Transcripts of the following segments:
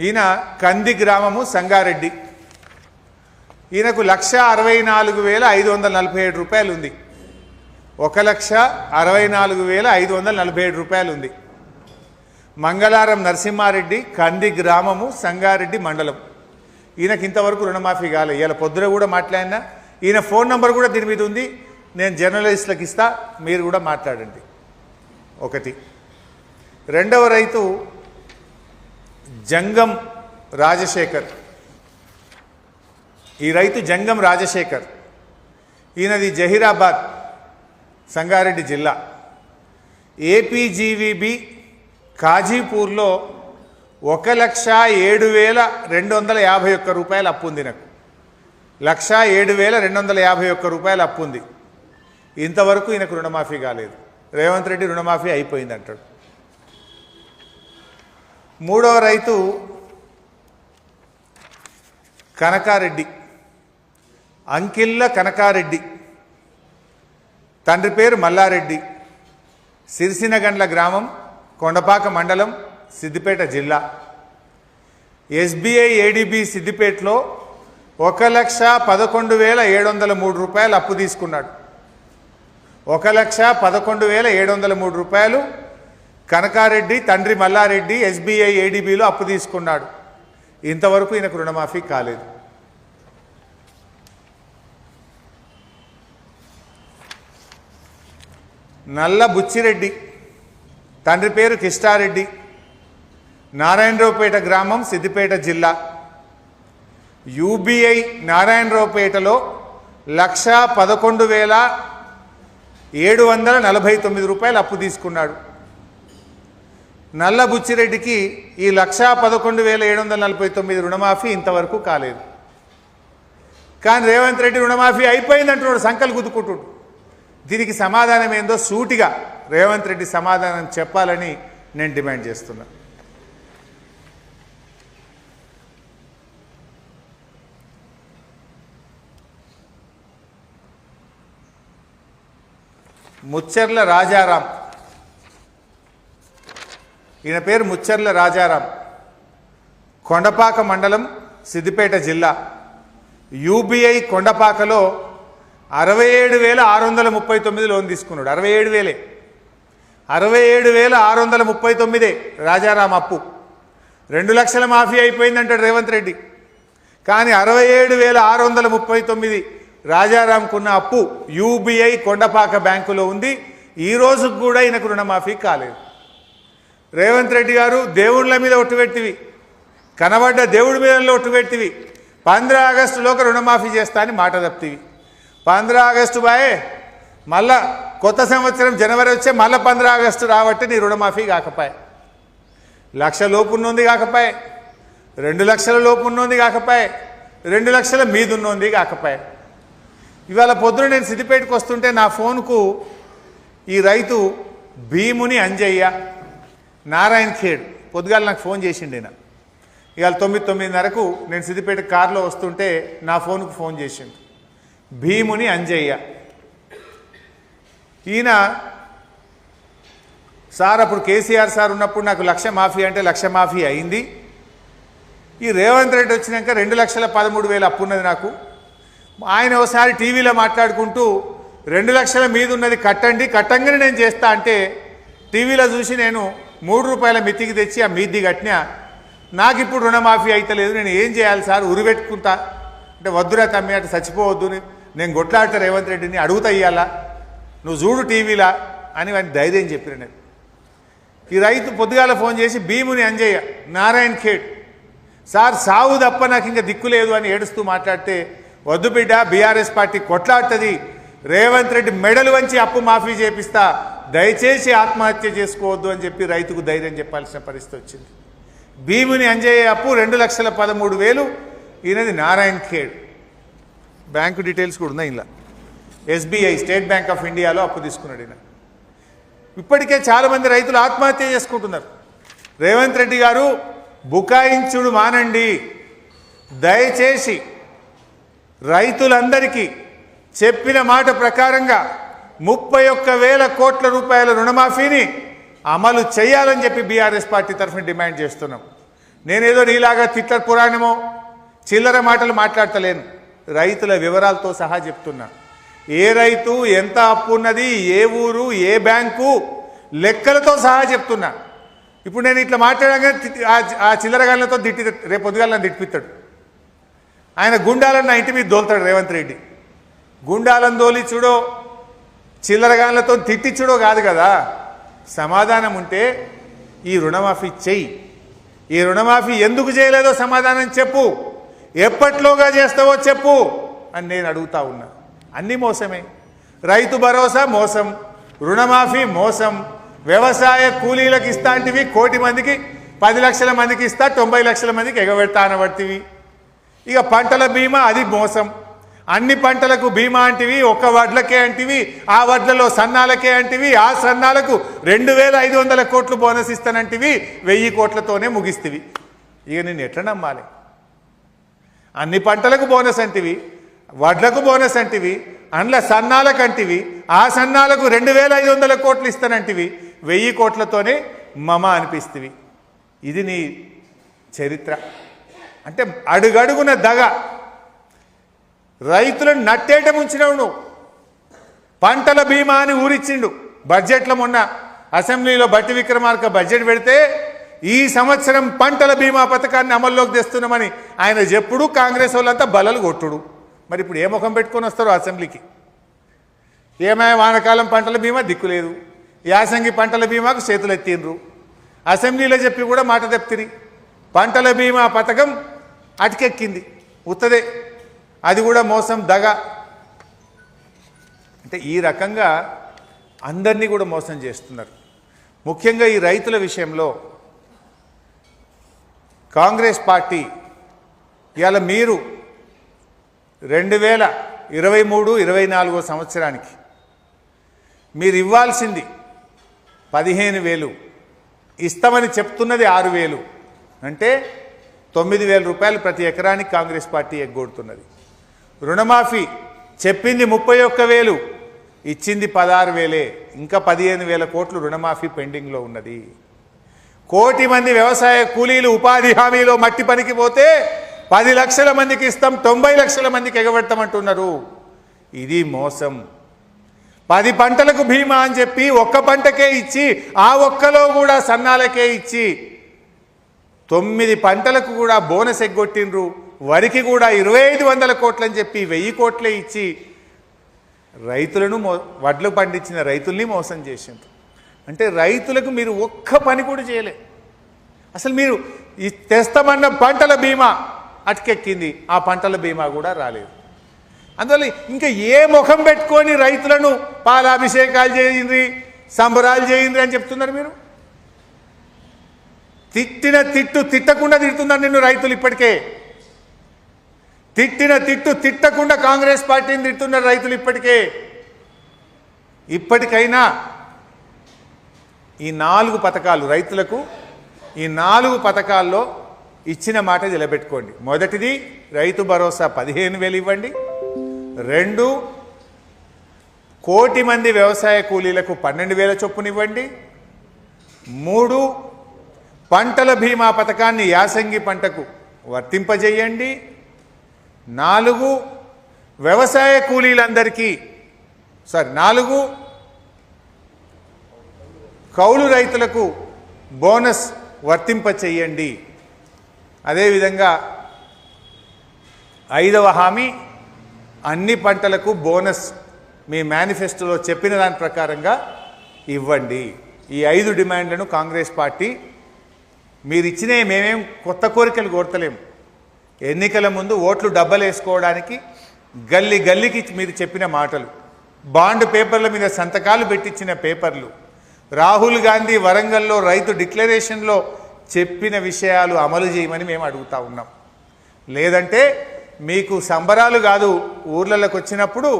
ఈయన కంది గ్రామము సంగారెడ్డి. ఈయనకు లక్ష అరవై నాలుగు వేల ఐదు వందల నలభై ఏడు రూపాయలు ఉంది ఒక లక్ష అరవై నాలుగు వేల ఐదు వందల నలభై ఏడు రూపాయలు ఉంది మంగళారం నరసింహారెడ్డి కంది గ్రామము సంగారెడ్డి మండలం. ఈయనకి ఇంతవరకు రుణమాఫీ కాలే. ఇవాళ పొద్దున కూడా మాట్లాడినా ఈయన ఫోన్ నంబర్ కూడా దీని మీద ఉంది. నేను జర్నలిస్టులకు ఇస్తా మీరు కూడా మాట్లాడండి. ఒకటి. రెండవ రైతు జంగం రాజశేఖర్. ఈ రైతు జంగం రాజశేఖర్. ఈయనది జహీరాబాద్ సంగారెడ్డి జిల్లా. ఏపీజీవీబీ కాజీపూర్లో ఒక లక్ష ఏడు వేల రెండు వందల యాభై ఒక్క రూపాయలు అప్పు ఉంది నాకు. లక్ష ఏడు వేల రెండు వందల యాభై ఒక్క రూపాయలు అప్పు ఉంది. ఇంతవరకు ఈయనకు రుణమాఫీ కాలేదు. రేవంత్ రెడ్డి రుణమాఫీ అయిపోయింది అంటాడు మూడవ రైతు కనకారెడ్డి. అంకిల్ల కనకారెడ్డి. తండ్రి పేరు మల్లారెడ్డి. సిరిసినగండ్ల గ్రామం కొండపాక మండలం సిద్దిపేట జిల్లా. ఎస్బీఐ ఏడీబీ సిద్దిపేటలో ఒక లక్ష పదకొండు వేల ఏడు వందల మూడు రూపాయలు అప్పు తీసుకున్నాడు. ఒక లక్ష పదకొండు వేల ఏడు వందల మూడు రూపాయలు కనకారెడ్డి తండ్రి మల్లారెడ్డి ఎస్బీఐ ఏడీబీలో అప్పు తీసుకున్నాడు. ఇంతవరకు ఈయనకు రుణమాఫీ కాలేదు. నల్ల బుచ్చిరెడ్డి తండ్రి పేరు కిష్టారెడ్డి నారాయణరావుపేట గ్రామం సిద్దిపేట జిల్లా. యూబీఐ నారాయణరావుపేటలో లక్ష పదకొండు వేల ఏడు వందల నలభై తొమ్మిది రూపాయలు అప్పు తీసుకున్నాడు. నల్ల బుచ్చిరెడ్డికి ఈ లక్షా పదకొండు వేల ఏడు వందల నలభై తొమ్మిది రుణమాఫీ ఇంతవరకు కాలేదు. కానీ రేవంత్ రెడ్డి రుణమాఫీ అయిపోయిందంటున్నాడు సంకలు గుద్దుకుంటుడు. దీనికి సమాధానం ఏందో సూటిగా రేవంత్ రెడ్డి సమాధానం చెప్పాలని నేను డిమాండ్ చేస్తున్నా. ముచ్చర్ల రాజారాం ఈయన పేరు ముచ్చర్ల రాజారాం. కొండపాక మండలం సిద్దిపేట జిల్లా. యూబీఐ కొండపాకలో అరవై ఏడు వేల ఆరు వందల ముప్పై తొమ్మిది లోన్ తీసుకున్నాడు. అరవై ఏడు వేలే. అరవై ఏడు వేల ఆరు వందల ముప్పై తొమ్మిదే రాజారాం అప్పు. రెండు లక్షల మాఫీ అయిపోయిందంటాడు రేవంత్ రెడ్డి. కానీ అరవై ఏడు వేల ఆరు వందల ముప్పై తొమ్మిది రాజారాంకున్న అప్పు యూబీఐ కొండపాక బ్యాంకులో ఉంది. ఈ రోజుకు కూడా ఈయనకు రుణమాఫీ కాలేదు. రేవంత్ రెడ్డి గారు దేవుళ్ళ మీద ఒట్టుపెట్టివి కనబడ్డ దేవుడి మీద ఒట్టుపెట్టివి పంద్రా ఆగస్టులోకి రుణమాఫీ చేస్తా అని మాట తప్పివి పంద్రా ఆగస్టు బాయే మళ్ళా కొత్త సంవత్సరం జనవరి వచ్చే మళ్ళా పంద్రా ఆగస్టు రాబట్టి నీ రుణమాఫీ కాకపాయే. లక్ష లోపు ఉన్నోంది కాకపాయే. రెండు లక్షల లోపు ఉన్నోంది కాకపాయే. రెండు లక్షల మీద ఉన్నోంది కాకపాయే. ఇవాళ పొద్దున నేను సిద్దిపేటకు వస్తుంటే నా ఫోన్కు ఈ రైతు భీముని అంజయ్య నారాయణ్ ఖేడ్ పొద్దుగాల నాకు ఫోన్ చేసిండు ఈయన. ఇవాళ తొమ్మిది తొమ్మిదిన్నరకు నేను సిద్దిపేట కారులో వస్తుంటే నా ఫోన్కు ఫోన్ చేసిండు. భీముని అంజయ్య. ఈయన సార్ అప్పుడు కేసీఆర్ సార్ ఉన్నప్పుడు నాకు లక్ష మాఫీ అంటే లక్ష మాఫీ అయింది. ఈ రేవంత్ రెడ్డి వచ్చినాక రెండు లక్షల పదమూడు వేలు అప్పు ఉన్నది నాకు. ఆయన ఒకసారి టీవీలో మాట్లాడుకుంటూ రెండు లక్షల మీద ఉన్నది కట్టండి కట్టంగానే నేను చేస్తా అంటే టీవీలో చూసి నేను మూడు రూపాయల మితికి తెచ్చి ఆ మీది కట్టినా నాకు ఇప్పుడు రుణమాఫీ అయితలేదు నేను ఏం చేయాలి సార్? ఉరిపెట్టుకుంటా. అంటే వద్దురా తమ్మి అంటే చచ్చిపోవద్దు నేను కొట్లాడతా రేవంత్ రెడ్డిని అడుగుతా ఇయ్యాలా? నువ్వు చూడు టీవీలా అని వాడిని ధైర్యం చెప్పిన నేను. ఈ రైతు పొద్దుగాల ఫోన్ చేసి భీముని అంజయ్య నారాయణ్ ఖేడ్ సార్ సావు తప్ప నాకు ఇంకా దిక్కు లేదు అని ఏడుస్తూ మాట్లాడితే వద్దు బిడ్డ బీఆర్ఎస్ పార్టీ కొట్లాడుతుంది రేవంత్ రెడ్డి మెడలు వంచి అప్పు మాఫీ చేపిస్తా దయచేసి ఆత్మహత్య చేసుకోవద్దు అని చెప్పి రైతుకు ధైర్యం చెప్పాల్సిన పరిస్థితి వచ్చింది. భీముని అంజయ్య అప్పు రెండు లక్షల పదమూడు వేలు ఈయనది నారాయణ్ ఖేడ్. బ్యాంకు డీటెయిల్స్ కూడా ఉన్నాయి ఇలా ఎస్బీఐ స్టేట్ బ్యాంక్ ఆఫ్ ఇండియాలో అప్పు తీసుకున్నాడు ఈయన. ఇప్పటికే చాలామంది రైతులు ఆత్మహత్య చేసుకుంటున్నారు. రేవంత్ రెడ్డి గారు బుకాయించుడు మానండి. దయచేసి రైతులందరికీ చెప్పిన మాట ప్రకారంగా ముప్పై ఒక్క వేల కోట్ల రూపాయల రుణమాఫీని అమలు చేయాలని చెప్పి బీఆర్ఎస్ పార్టీ తరఫున డిమాండ్ చేస్తున్నాం. నేనేదో నీలాగా తిట్ల పురాణమో చిల్లర మాటలు మాట్లాడతలేను. రైతుల వివరాలతో సహా చెప్తున్నా. ఏ రైతు ఎంత అప్పు ఉన్నది ఏ ఊరు ఏ బ్యాంకు లెక్కలతో సహా చెప్తున్నా. ఇప్పుడు నేను ఇట్లా మాట్లాడగానే తిట్టి- ఆ- చిల్లరగాళ్ళతో తిట్టి రేపు పొద్దుగాలను నన్ను తిట్టిపిస్తాడు ఆయన గుండాలను నా ఇంటి మీద దోలుతాడు రేవంత్ రెడ్డి. గుండాలను దోలి చూడో చిల్లరగాళ్ళతో తిట్టించుడో కాదు కదా. సమాధానం ఉంటే ఈ రుణమాఫీ చెయ్యి. ఈ రుణమాఫీ ఎందుకు చేయలేదో సమాధానం చెప్పు. ఎప్పట్లోగా చేస్తావో చెప్పు అని నేను అడుగుతా ఉన్నా. అన్ని మోసమే. రైతు భరోసా మోసం రుణమాఫీ మోసం వ్యవసాయ కూలీలకు ఇస్తాంటివి కోటి మందికి పది లక్షల మందికి ఇస్తా తొంభై లక్షల మందికి ఎగబెడతా అనబడితివి. ఇక పంటల బీమా అది మోసం. అన్ని పంటలకు బీమా అంటివి ఒక్క వడ్లకే అంటివి ఆ వడ్లలో సన్నాలకే అంటివి ఆ సన్నాలకు రెండు వేల ఐదు వందల కోట్లు బోనస్ ఇస్తానంటివి వెయ్యి కోట్లతోనే ముగిస్తివి. ఇక నేను ఎట్లా నమ్మాలి? అన్ని పంటలకు బోనస్ అంటివి వడ్లకు బోనస్ అంటివి అండ్ల సన్నాలకు అంటివి ఆ సన్నాలకు రెండు వేల ఐదు వందల కోట్లు ఇస్తానంటివి వెయ్యి కోట్లతోనే మమ అనిపిస్తుంది ఇది నీ చరిత్ర. అంటే అడుగడుగున దగ. రైతులను నట్టేట ముంచినవు నువ్వు. పంటల బీమా అని ఊరిచ్చిండు. బడ్జెట్లో మొన్న అసెంబ్లీలో బట్టి విక్రమార్క బడ్జెట్ పెడితే ఈ సంవత్సరం పంటల బీమా పథకాన్ని అమల్లోకి తెస్తున్నామని ఆయన చెప్పుడు కాంగ్రెస్ వాళ్ళంతా బలలు కొట్టుడు. మరి ఇప్పుడు ఏ ముఖం పెట్టుకొని వస్తారు అసెంబ్లీకి? ఏమైనా వానకాలం పంటల బీమా దిక్కులేదు యాసంగి పంటల బీమాకు చేతులు ఎత్తిండ్రు. అసెంబ్లీలో చెప్పి కూడా మాట తెప్తిరి పంటల బీమా పథకం అటుకెక్కింది. ఉత్తదే. అది కూడా మోసం దగ. అంటే ఈ రకంగా అందరినీ కూడా మోసం చేస్తున్నారు. ముఖ్యంగా ఈ రైతుల విషయంలో కాంగ్రెస్ పార్టీ ఇవాళ మీరు రెండు వేల ఇరవై మూడు ఇరవై నాలుగో సంవత్సరానికి మీరు ఇవ్వాల్సింది పదిహేను వేలు. ఇస్తామని చెప్తున్నది ఆరు వేలు. అంటే తొమ్మిది వేల రూపాయలు ప్రతి ఎకరానికి కాంగ్రెస్ పార్టీ ఎగ్గొడుతున్నది. రుణమాఫీ చెప్పింది ముప్పై ఒక్క వేలు ఇచ్చింది పదహారు వేలే. ఇంకా పదిహేను వేల కోట్లు రుణమాఫీ పెండింగ్లో ఉన్నది. కోటి మంది వ్యవసాయ కూలీలు ఉపాధి హామీలో మట్టి పనికి పోతే పది లక్షల మందికి ఇస్తాం తొంభై లక్షల మందికి ఎగబెడతామంటున్నారు. ఇది మోసం. పది పంటలకు బీమా అని చెప్పి ఒక్క పంటకే ఇచ్చి ఆ ఒక్కలో కూడా సన్నాలకే ఇచ్చి తొమ్మిది పంటలకు కూడా బోనస్ ఎగ్గొట్టిండ్రు. వరికి కూడా ఇరవై ఐదు వందల కోట్లని చెప్పి వెయ్యి కోట్లే ఇచ్చి రైతులను మో వడ్లు పండించిన రైతుల్ని మోసం చేసింది అంటే రైతులకు మీరు ఒక్క పని కూడా చేయలే. అసలు మీరు ఈ తెస్తామన్న పంటల బీమా అటుకెక్కింది ఆ పంటల బీమా కూడా రాలేదు. అందువల్ల ఇంకా ఏ ముఖం పెట్టుకొని రైతులను పాలాభిషేకాలు చేయండి సంబరాలు చేయండి అని చెప్తున్నారు మీరు? తిట్టిన తిట్టు తిట్టకుండా తిడుతున్నారు నిన్ను రైతులు ఇప్పటికే. తిట్టిన తిట్టు తిట్టకుండా కాంగ్రెస్ పార్టీని తిట్టున్న రైతులు ఇప్పటికే. ఇప్పటికైనా ఈ నాలుగు పథకాలు రైతులకు ఈ నాలుగు పథకాల్లో ఇచ్చిన మాట నిలబెట్టుకోండి. మొదటిది రైతు భరోసా పదిహేను వేలు ఇవ్వండి. రెండు కోటి మంది వ్యవసాయ కూలీలకు పన్నెండు వేల చొప్పునివ్వండి. మూడు పంటల బీమా పథకాన్ని యాసంగి పంటకు వర్తింపజేయండి. నాలుగు వ్యవసాయ కూలీలందరికీ సారీ నాలుగు కౌలు రైతులకు బోనస్ వర్తింప చెయ్యండి అదేవిధంగా ఐదవ హామీ అన్ని పంటలకు బోనస్ మీ మేనిఫెస్టోలో చెప్పిన దాని ప్రకారంగా ఇవ్వండి. ఈ ఐదు డిమాండ్లను కాంగ్రెస్ పార్టీ మీరు మేమేం కొత్త కోరికలు కోరతలేము ఎన్నికల ముందు ఓట్లు డబ్బలేసుకోవడానికి గల్లి గల్లికి మీరు చెప్పిన మాటలు బాండ్ పేపర్ల మీద సంతకాలు పెట్టించిన పేపర్లు రాహుల్ గాంధీ వరంగల్లో రైతు డిక్లరేషన్లో చెప్పిన విషయాలు అమలు చేయమని మేము అడుగుతా ఉన్నాం. లేదంటే మీకు సంబరాలు కాదు ఊర్లలోకి వచ్చినప్పుడు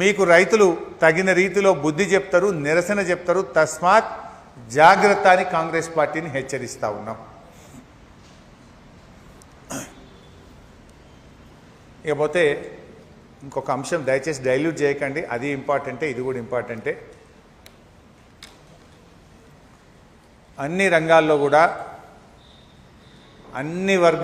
మీకు రైతులు తగిన రీతిలో బుద్ధి చెప్తారు నిరసన చెప్తారు తస్మాత్ జాగ్రత్త అని కాంగ్రెస్ పార్టీని హెచ్చరిస్తూ ఉన్నాం. ఇకపోతే ఇంకొక అంశం దయచేసి డైల్యూట్ చేయకండి. అది ఇంపార్టెంటే ఇది కూడా ఇంపార్టెంటే అన్ని రంగాల్లో కూడా అన్ని వర్గ